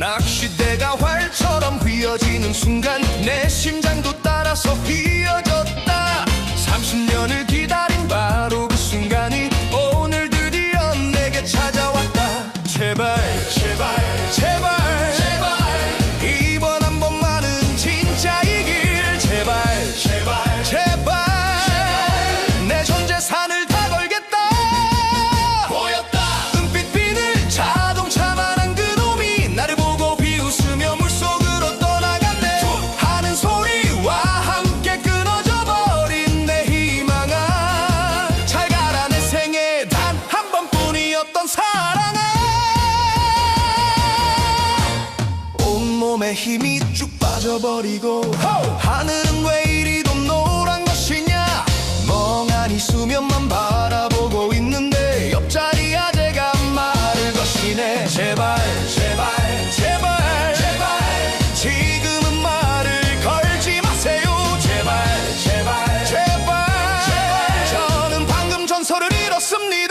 낚싯대가 활처럼 휘어지는 순간 내 심장도 따라서 휘 힘이 쭉 빠져버리고 하늘은 왜 이리도 노란 것이냐? 멍하니 수면만 바라보고 있는데 옆자리 아재가 말을 것이네. 제발 제발 제발 제발. 지금은 말을 걸지 마세요. 제발 제발 제발. 저는 방금 전설을 잃었습니다.